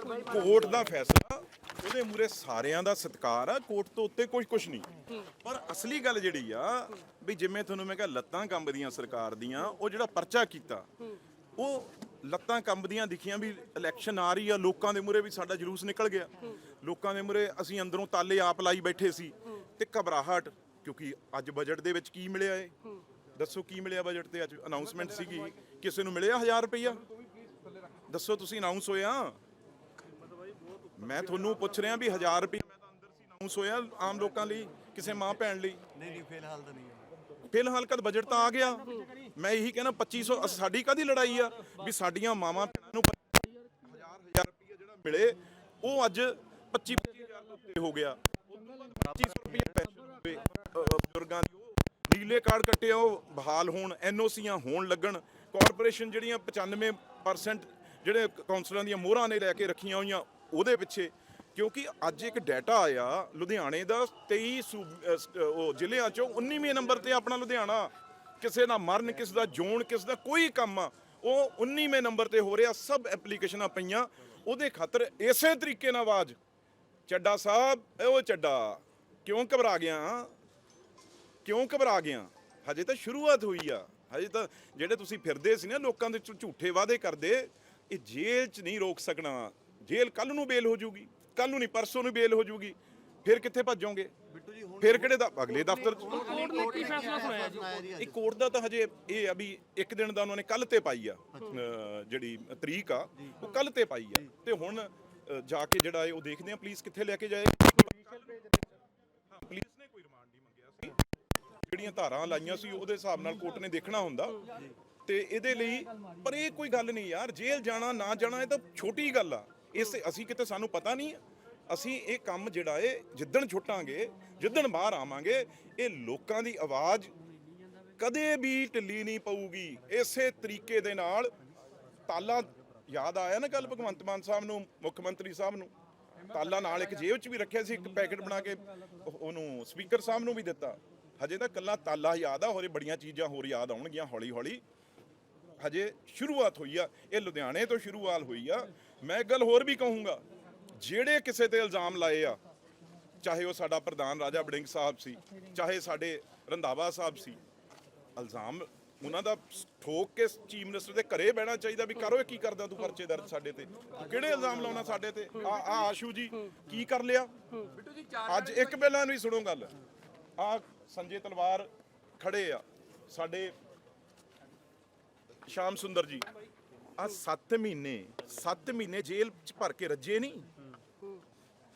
Court ਦਾ ਫੈਸਲਾ, ਉਹਦੇ ਮੂਰੇ ਸਾਰਿਆਂ ਦਾ ਸਤਿਕਾਰ ਆ, ਕੋਰਟ ਤੋਂ ਉੱਤੇ ਕੁਝ ਕੁਝ ਨਹੀਂ। ਪਰ ਅਸਲੀ ਗੱਲ ਜਿਹੜੀ ਆ, ਵੀ ਜਿਵੇਂ ਤੁਹਾਨੂੰ ਮੈਂ ਕਿਹਾ ਲੱਤਾਂ ਕੰਬਦੀਆਂ ਸਰਕਾਰ ਦੀਆਂ, ਉਹ ਜਿਹੜਾ ਪਰਚਾ ਕੀਤਾ, ਉਹ ਲੱਤਾਂ ਕੰਬਦੀਆਂ ਦਿਖੀਆਂ ਵੀ ਇਲੈਕਸ਼ਨ ਆ ਰਹੀ ਆ, ਲੋਕਾਂ ਦੇ ਮੂਰੇ ਵੀ ਸਾਡਾ ਜਲੂਸ ਨਿਕਲ ਗਿਆ। ਲੋਕਾਂ ਦੇ ਮੂਰੇ ਅਸੀਂ ਅੰਦਰੋਂ ਤਾਲੇ ਆਪ ਲਾਈ ਬੈਠੇ ਸੀ ਤੇ ਘਬਰਾਹਟ, ਕਿਉਂਕਿ ਅੱਜ ਬਜਟ ਦੇ ਵਿੱਚ ਕੀ ਮਿਲਿਆ ਏ ਦੱਸੋ ਕੀ ਮਿਲਿਆ ਬਜਟ ਤੇ? ਅੱਜ ਅਨਾਉਂਸਮੈਂਟ ਸੀਗੀ ਕਿਸੇ ਨੂੰ ਮਿਲਿਆ 1000 ਰੁਪਇਆ ਦੱਸੋ ਤੁਸੀਂ ਅਨਾਉਂਸ ਹੋਇਆ ਮੈਂ ਤੁਹਾਨੂੰ ਪੁੱਛ ਰਿਹਾ ਵੀ 1000 ਰੁਪਏ ਮੈਂ ਤਾਂ ਅੰਦਰ ਸੀ ਅਨਾਉਂਸ ਹੋਇਆ ਆਮ ਲੋਕਾਂ ਲਈ ਕਿਸੇ ਮਾਂ ਭੈਣ ਲਈ। ਨਹੀਂ ਨਹੀਂ ਫਿਲਹਾਲ ਤਾਂ ਨਹੀਂ ਹੈ। ਫਿਲਹਾਲ ਕਦ ਬਜਟ ਤਾਂ ਆ ਗਿਆ। ਮੈਂ ਇਹੀ ਕਹਿਣਾ 2500 ਅਸ- ਸਾਡੀ ਕਾਦੀ ਲੜਾਈ ਆ? ਵੀ ਸਾਡੀਆਂ ਮਾਵਾਂ ਭੈਣਾਂ ਨੂੰ 1000 1000 ਰੁਪਏ ਜਿਹੜਾ ਮਿਲੇ ਉਹ ਅੱਜ 25 25000 ਦੇ ਉੱਤੇ ਹੋ ਗਿਆ। ਉਸ ਤੋਂ ਬਾਅਦ 2500 ਰੁਪਏ ਅ, ਬਜ਼ੁਰਗਾਂ ਦੀ ਉਹ ਨੀਲੇ ਕਾਰਡ ਕੱਟੇ ਉਹ ਬਹਾਲ ਹੋਣ ਐਨਓਸੀਆਂ ਹੋਣ ਲੱਗਣ ਕਾਰਪੋਰੇਸ਼ਨ ਜਿਹੜੀਆਂ 95% ਜਿਹੜੇ ਕਾਉਂਸਲਰਾਂ ਦੀਆਂ ਮੋਹਰਾਂ ਨੇ ਲੈ ਕੇ ਰੱਖੀਆਂ ਹੋਈਆਂ ਉਹਦੇ ਪਿੱਛੇ, ਕਿਉਂਕਿ ਅੱਜ ਇੱਕ ਡਾਟਾ ਆਇਆ, ਲੁਧਿਆਣੇ ਦਾ 23 ਸੂਬ- ਉਹ ਜ਼ਿਲ੍ਹਿਆਂ ਚੋਂ 19ਵੇਂ ਨੰਬਰ ਤੇ ਆਪਣਾ ਲੁਧਿਆਣਾ। ਕਿਸੇ ਦਾ ਮਰਨ, ਕਿਸ ਦਾ ਜੋਣ ਕਿਸ ਦਾ ਕੋਈ ਕੰਮ ਆ ਉਹ 19ਵੇਂ ਨੰਬਰ ਤੇ ਹੋ ਰਿਹਾ, ਸਭ ਐਪਲੀਕੇਸ਼ਨਾਂ ਪਈਆਂ। ਉਹਦੇ ਖਾਤਰ ਇਸੇ ਤਰੀਕੇ ਨਾਲ ਆਵਾਜ਼। ਚੱਡਾ ਸਾਹਿਬ ਇਹ ਉਹ ਚੱਡਾ, ਕਿਉਂ ਘਬਰਾ ਗਿਆ? ਕਿਉਂ ਘਬਰਾ ਗਿਆ? ਹਜੇ ਤਾਂ ਸ਼ੁਰੂਆਤ ਹੋਈ ਆ। ਹਜੇ ਤਾਂ ਜਿਹੜੇ ਤੁਸੀਂ ਫਿਰਦੇ ਸੀ ਨਾ ਲੋਕਾਂ ਦੇ ਝੂਠੇ ਵਾਅਦੇ ਕਰਦੇ, ਇਹ ਜੇਲ੍ਹ 'ਚ ਨਹੀਂ ਰੋਕ ਸਕਣਾ। ਜੇਲ੍ਹ ਕੱਲ ਨੂੰ ਬੇਲ ਹੋ ਜੂਗੀ ਕੱਲ ਨੂੰ ਨਹੀਂ ਪਰਸੋਂ ਨੂੰ ਬੇਲ ਹੋ ਜੂਗੀ ਫਿਰ ਕਿੱਥੇ ਭੱਜੋਗੇ? ਫਿਰ ਕਿਹੜੇ ਦਾ ਅਗਲੇ ਦਫ਼ਤਰ 'ਚ? ਕੋਰਟ ਨੇ ਕੀ ਫੈਸਲਾ ਸੁਣਾਇਆ ਜੀ? ਸੁਣਾਇਆ ਜੀ ਅੱਜ। ਇਹ ਕੋਰਟ ਦਾ ਤਾਂ ਹਜੇ ਇਹ ਆ ਵੀ ਇੱਕ ਦਿਨ ਦਾ ਉਹਨਾਂ ਨੇ ਕੱਲ ਤੇ ਪਾਈ ਆ ਜਿਹੜੀ ਤਰੀਕ ਆ ਉਹ ਕੱਲ ਤੇ ਪਾਈ ਆ। ਤੇ ਹੁਣ ਜਾ ਕੇ ਜਿਹੜਾ ਇਹ ਉਹ ਦੇਖਦੇ ਆ ਪੁਲਿਸ ਕਿੱਥੇ ਲੈ ਕੇ ਜਾਏ? ਹਾਂ, ਪੁਲਿਸ ਨੇ ਕੋਈ ਰਿਮਾਂਡ ਨਹੀਂ ਮੰਗਿਆ ਸੀ। ਜਿਹੜੀਆਂ ਧਾਰਾਂ ਲਾਈਆਂ ਸੀ ਉਹਦੇ ਹਿਸਾਬ ਨਾਲ ਕੋਰਟ ਨੇ ਦੇਖਣਾ ਹੁੰਦਾ। ਤੇ ਇਹਦੇ ਲਈ ਪਰ ਇਹ ਕੋਈ ਗੱਲ ਨਹੀਂ ਯਾਰ ਜੇਲ੍ਹ ਜਾਣਾ ਨਾ ਜਾਣਾ ਇਹ ਤਾਂ ਛੋਟੀ ਗੱਲ ਆ। ਇਸ ਅਸੀਂ ਕਿਤੇ ਸਾਨੂੰ ਪਤਾ ਨਹੀਂ ਅਸੀਂ ਇਹ ਕੰਮ ਜਿਹੜਾ ਏ, ਜਿੱਦਣ ਛੁੱਟਾਂਗੇ, ਜਿੱਦਣ ਬਾਹਰ ਆਵਾਂਗੇ, ਇਹ ਲੋਕਾਂ ਦੀ ਆਵਾਜ਼ ਕਦੇ ਵੀ ਢਿੱਲੀ ਨਹੀਂ ਪਊਗੀ। ਇਸੇ ਤਰੀਕੇ ਦੇ ਨਾਲ ਤਾਲਾ ਯਾਦ ਆਇਆ ਨਾ ਕੱਲ ਭਗਵੰਤ ਮਾਨ ਸਾਹਿਬ ਨੂੰ, ਮੁੱਖ ਮੰਤਰੀ ਸਾਹਿਬ ਨੂੰ? ਤਾਲਾ ਨਾਲ ਇੱਕ ਜੇਬ 'ਚ ਵੀ ਰੱਖਿਆ ਸੀ, ਇੱਕ ਪੈਕੇਟ ਬਣਾ ਕੇ ਉਹਨੂੰ ਸਪੀਕਰ ਸਾਹਿਬ ਨੂੰ ਵੀ ਦਿੱਤਾ। ਹਜੇ ਤਾਂ ਕੱਲਾ ਤਾਲਾ ਯਾਦ ਆ, ਹੋਰੇ ਬੜੀਆਂ ਚੀਜ਼ਾਂ ਹੋਰ ਯਾਦ ਆਉਣਗੀਆਂ ਹੌਲੀ ਹੌਲੀ ਹਜੇ ਸ਼ੁਰੂਆਤ ਹੋਈ ਆ, ਇਹ ਲੁਧਿਆਣੇ ਤੋਂ ਸ਼ੁਰੂਆਤ ਹੋਈ ਆ। ਮੈਂ ਇੱਕ ਗੱਲ ਹੋਰ ਵੀ ਕਹੂੰਗਾ ਜਿਹੜੇ ਕਿਸੇ ਤੇ ਇਲਜ਼ਾਮ ਲਾਏ ਆ ਚਾਹੇ ਉਹ ਸਾਡਾ ਪ੍ਰਧਾਨ ਰਾਜਾ ਬੜਿੰਗ ਸਾਹਿਬ ਸੀ ਚਾਹੇ ਸਾਡੇ ਰੰਧਾਵਾ ਸਾਹਿਬ ਸੀ ਇਲਜ਼ਾਮ ਉਹਨਾਂ ਦਾ ਠੋਕ ਕੇ ਚੀਫ ਮਿਨਿਸਟਰ ਦੇ ਘਰੇ ਬਹਿਣਾ ਚਾਹੀਦਾ ਵੀ ਕਰੋ ਇਹ ਕੀ ਕਰਦਾ ਤੂੰ ਪਰਚੇ ਦਰਜ ਸਾਡੇ ਤੇ? ਕਿਹੜੇ ਇਲਜ਼ਾਮ ਲਾਉਣਾ ਸਾਡੇ ਤੇ? ਆ ਆ ਆਸ਼ੂ ਜੀ ਕੀ ਕਰ ਲਿਆ? ਅੱਜ ਇੱਕ ਪਹਿਲਾਂ ਨੂੰ ਹੀ ਸੁਣੋ ਗੱਲ। ਆ ਸੰਜੇ ਤਲਵਾਰ ਖੜੇ ਆ ਸਾਡੇ ਸ਼ਾਮ ਸੁੰਦਰ ਜੀ। ਆ 7 ਮਹੀਨੇ 7 ਮਹੀਨੇ ਜੇਲ੍ਹ ਚ ਭਰ ਕੇ ਰੱਜੇ ਨਹੀਂ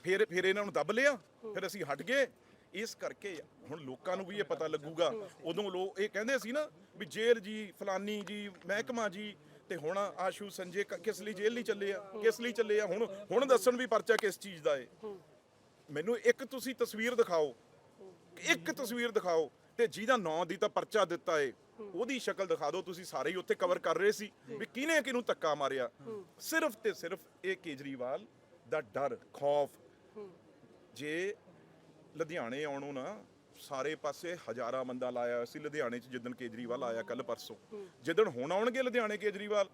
ਫਿਰ ਫਿਰ ਇਹਨਾਂ ਨੂੰ ਦੱਬ ਲਿਆ, ਫਿਰ ਅਸੀਂ ਹਟ ਗਏ। ਇਸ ਕਰਕੇ ਹੁਣ ਲੋਕਾਂ ਨੂੰ ਵੀ ਇਹ ਪਤਾ ਲੱਗੂਗਾ। ਉਦੋਂ ਲੋਕ ਇਹ ਕਹਿੰਦੇ ਸੀ ਨਾ ਵੀ ਜੇਲ੍ਹ ਜੀ, ਫਲਾਨੀ ਜੀ, ਮਹਿਕਮਾ ਜੀ, ਤੇ ਹੁਣ ਆਸ਼ੂ ਸੰਜੇ ਕਿਸ ਲਈ ਜੇਲ੍ਹ ਨਹੀਂ ਚੱਲੇ ਆ? ਕਿਸ ਲਈ ਚੱਲੇ ਆ? ਹੁਣ ਹੁਣ ਦੱਸਣ ਵੀ ਪਰਚਾ ਕਿਸ ਚੀਜ਼ ਦਾ ਏ। ਮੈਨੂੰ ਇੱਕ ਤੁਸੀਂ ਤਸਵੀਰ ਦਿਖਾਓ। ਇੱਕ ਤਸਵੀਰ ਦਿਖਾਓ। ਤੇ ਜਿਹਦਾ ਨਾਂ ਦੀ ਤਾਂ ਪਰਚਾ ਦਿੱਤਾ ਏ, ਉਹਦੀ ਸ਼ਕਲ ਦਿਖਾ ਦਿਓ, ਤੁਸੀਂ ਸਾਰੇ ਹੀ ਉੱਥੇ ਕਵਰ ਕਰ ਰਹੇ ਸੀ ਵੀ ਕਿਹਨੇ ਕਿਹਨੂੰ ਧੱਕਾ ਮਾਰਿਆ। ਸਿਰਫ ਤੇ ਸਿਰਫ ਇਹ ਕੇਜਰੀਵਾਲ ਦਾ ਡਰ, ਖੌਫ। ਜੇ ਲੁਧਿਆਣੇ ਆਉਣੋਂ ਨਾ, ਸਾਰੇ ਪਾਸੇ ਹਜ਼ਾਰਾਂ ਬੰਦਾ ਲਾਇਆ ਹੋਇਆ ਸੀ, ਲੁਧਿਆਣੇ 'ਚ ਜਿੱਦਣ ਕੇਜਰੀਵਾਲ ਆਇਆ ਕੱਲ ਪਰਸੋਂ। ਜਿੱਦਣ ਹੁਣ ਆਉਣਗੇ ਲੁਧਿਆਣੇ ਕੇਜਰੀਵਾਲ,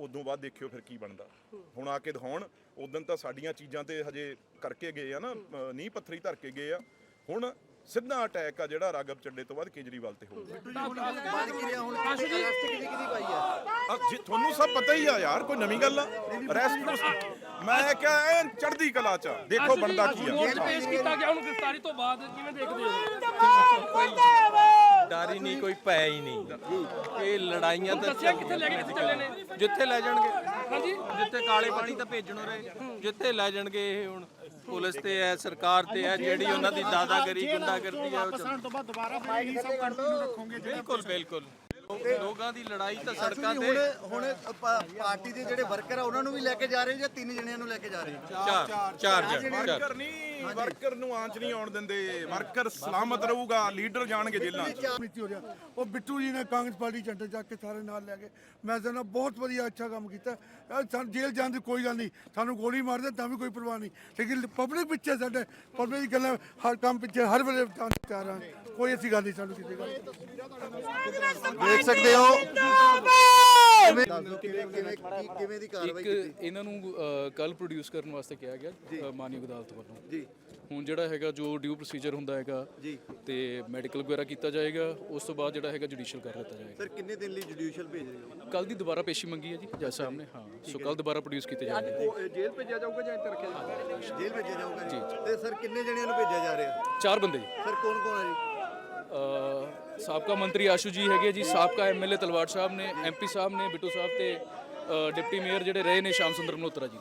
ਉਦੋਂ ਬਾਅਦ ਦੇਖਿਓ ਫਿਰ ਕੀ ਬਣਦਾ। ਹੁਣ ਆ ਕੇ ਦਿਖਾਉਣ, ਉਦੋਂ ਤਾਂ ਸਾਡੀਆਂ ਚੀਜ਼ਾਂ ਤੇ ਹਜੇ ਕਰਕੇ ਗਏ ਆ ਨਾ ਨੀਂਹ ਪੱਥਰੀ ਧਰ ਕੇ ਗਏ ਆ। ਹੁਣ ਸਿੱਧਾ ਅਟੈਕ ਆ ਜਿਹੜਾ ਰਾਗਵ ਚੱਡੇ ਤੋਂ ਬਾਅਦ ਕੇਜਰੀਵਾਲ ਤੇ ਹੋਊਗਾ। ਬਣ ਕੀ ਰਿਹਾ ਹੁਣ ਅਰੈਸਟ ਕਿਹਦੀ ਕਿਹਦੀ ਪਾਈ ਆ ਆ ਜੀ ਤੁਹਾਨੂੰ ਸਭ ਪਤਾ ਹੀ ਆ ਯਾਰ ਕੋਈ ਨਵੀਂ ਗੱਲ ਆ। ਅਰੈਸਟ ਮੈਂ ਕਿਹਾ ਐਨ ਚੜ੍ਹਦੀ ਕਲਾ ਚ ਆ। ਦੇਖੋ ਬਣਦਾ ਕੀ ਆ। ਕੋਰਟ 'ਚ ਪੇਸ਼ ਕੀਤਾ ਗਿਆ ਉਹਨੂੰ ਗ੍ਰਿਫਤਾਰੀ ਤੋਂ ਬਾਅਦ ਕਿਵੇਂ ਦੇਖਦੇ ਹੋ? ਡਰ ਹੀ ਨਹੀਂ ਕੋਈ ਭੈ ਹੀ ਨਹੀਂ। ਇਹ ਲੜਾਈਆਂ ਤਾਂ ਦੱਸਿਆ ਕਿੱਥੇ ਲੈ ਕੇ ਕਿੱਥੇ ਚੱਲੇ ਨੇ? ਜਿੱਥੇ ਲੈ ਜਾਣਗੇ। ਹਾਂਜੀ? ਜਿੱਥੇ ਕਾਲੇ ਪਾਣੀ ਤਾਂ ਭੇਜਣੋਂ ਰਹੇ। ਜਿੱਥੇ ਲੈ ਜਾਣਗੇ ਇਹ ਹੁਣ। ਪੁਲਿਸ ਤੇ ਹੈ ਸਰਕਾਰ ਤੇ ਹੈ ਜਿਹੜੀ ਉਹਨਾਂ ਦੀ ਦਾਦਾਗਰੀ ਗੁੰਡਾਗਰਦੀ ਹੈ ਉਹ ਚੱਲ- ਤੋਂ ਬਾਅਦ ਦੁਬਾਰਾ ਫਾਈਲ ਹੀ ਸਭ ਕੰਟੀਨਿਊ ਰੱਖੋਗੇ ਬਿਲਕੁਲ ਬਿਲਕੁਲ। ਲੋਕਾਂ ਦੀ ਲੜਾਈ ਤਾਂ ਸੜਕਾਂ ਤੇ ਹੁਣ ਪਾਰਟੀ ਦੇ ਜਿਹੜੇ ਵਰਕਰ ਆ ਉਹਨਾਂ ਨੂੰ ਵੀ ਲੈ ਕੇ ਜਾ ਰਹੇ ਜਾਂ ਤਿੰਨ ਜਣਿਆਂ ਨੂੰ ਲੈ ਕੇ ਜਾ ਰਹੇ ਚਾਰ ਚਾਰ ਵਰਕਰ ਨਹੀਂ ਵਰਕਰ ਨੂੰ ਆਂਚ ਨਹੀਂ ਆਉਣ ਦਿੰਦੇ। ਵਰਕਰ ਸਲਾਮਤ ਰਹੂਗਾ ਲੀਡਰ ਜਾਣਗੇ ਨੀਤੀ ਹੋ ਰਿਹਾ ਉਹ ਬਿੱਟੂ ਜੀ ਨੇ ਕਾਂਗਰਸ ਪਾਰਟੀ ਝੰਡੇ ਚੱਕ ਕੇ ਸਾਰੇ ਨਾਲ ਲੈ ਗਏ। ਮੈਂ ਕਹਿੰਦਾ ਬਹੁਤ ਵਧੀਆ ਅੱਛਾ ਕੰਮ ਕੀਤਾ। ਸਾਨੂੰ ਜੇਲ੍ਹ ਜਾਣ ਦੀ ਕੋਈ ਗੱਲ ਨਹੀਂ। ਸਾਨੂੰ ਗੋਲੀ ਮਾਰ ਦੇ ਤਾਂ ਵੀ ਕੋਈ ਪਰਵਾਹ ਨਹੀਂ। ਲੇਕਿਨ ਪਬਲਿਕ ਪਿੱਛੇ ਸਾਡੇ ਪਬਲਿਕ ਦੀ ਗੱਲਾਂ ਹਰ ਕੰਮ ਪਿੱਛੇ ਹਰ ਵੇਲੇ ਚਾਹ ਰਹਾ ਕੋਈ ਐਸੀ ਗੱਲ ਨਹੀਂ ਸਾਨੂੰ ਕਿਸੇ ਗੱਲ ਦੀ। ਦੇਖ ਸਕਦੇ ਹੋ। ਕਿਵੇਂ ਦੀ ਕਾਰਵਾਈ ਇੱਕ ਕੀਤੀ? ਇਹਨਾਂ ਨੂੰ ਕੱਲ ਪ੍ਰੋਡਿਊਸ ਕਰਨ ਵਾਸਤੇ ਕਿਹਾ ਗਿਆ ਮਾਨਯੋਗ ਅਦਾਲਤ ਵੱਲੋਂ। ਜੀ। ਹੁਣ ਜਿਹੜਾ ਹੈਗਾ ਜੋ ਡਿਊ ਪ੍ਰੋਸੀਜਰ ਹੁੰਦਾ ਹੈਗਾ ਜੀ। ਤੇ ਮੈਡੀਕਲ ਵਗੈਰਾ ਕੀਤਾ ਜਾਏਗਾ ਉਸ ਤੋਂ ਬਾਅਦ ਜਿਹੜਾ ਹੈਗਾ ਜੁਡੀਸ਼ੀਅਲ ਕਰ ਦਿੱਤਾ ਜਾਏਗਾ। ਸਰ ਕਿੰਨੇ ਦਿਨ ਲਈ ਜੁਡੀਸ਼ੀਅਲ ਭੇਜ ਰਹੇ ਹੋ? ਕੱਲ ਦੀ ਦੁਬਾਰਾ ਪੇਸ਼ੀ ਮੰਗੀ ਹੈ ਜੀ ਜੱਜ ਸਾਹਿਬ ਨੇ ਹਾਂ। ਸੋ ਕੱਲ ਦੁਬਾਰਾ ਪ੍ਰੋਡਿਊਸ ਕੀਤੇ ਜਾਣਗੇ ਜੇਲ੍ਹ ਭੇਜਿਆ ਜਾਊਗਾ ਜਾਂ ਇੱਥੇ ਰੱਖਿਆ ਜਾਊਗਾ? ਜੇਲ੍ਹ ਭੇਜਿਆ ਜਾਊਗਾ। ਜੀ ਤੇ ਸਰ ਕਿੰਨੇ ਜਣਿਆਂ ਨੂੰ ਭੇਜਿਆ ਜਾ ਰਿਹਾ? ਚਾਰ ਬੰਦੇ ਜੀ। ਸਰ ਕੌਣ ਕੌਣ ਹੈ ਜੀ? ਸਾਬਕਾ ਮੰਤਰੀ ਆਸ਼ੂ ਜੀ ਹੈਗੇ ਜੀ। ਸਾਬਕਾ ਐਮਐਲਏ ਤਲਵਾੜ ਸਾਹਿਬ ਨੇ ਐਮਪੀ ਸਾਹਿਬ ਨੇ, ਬਿੱਟੂ ਸਾਹਿਬ ਤੇ ਡਿਪਟੀ ਮੇਅਰ ਜਿਹੜੇ ਰਹੇ ਨੇ, ਸ਼ਾਮ ਸੁੰਦਰ ਮਲਹੋਤਰਾ ਜੀ।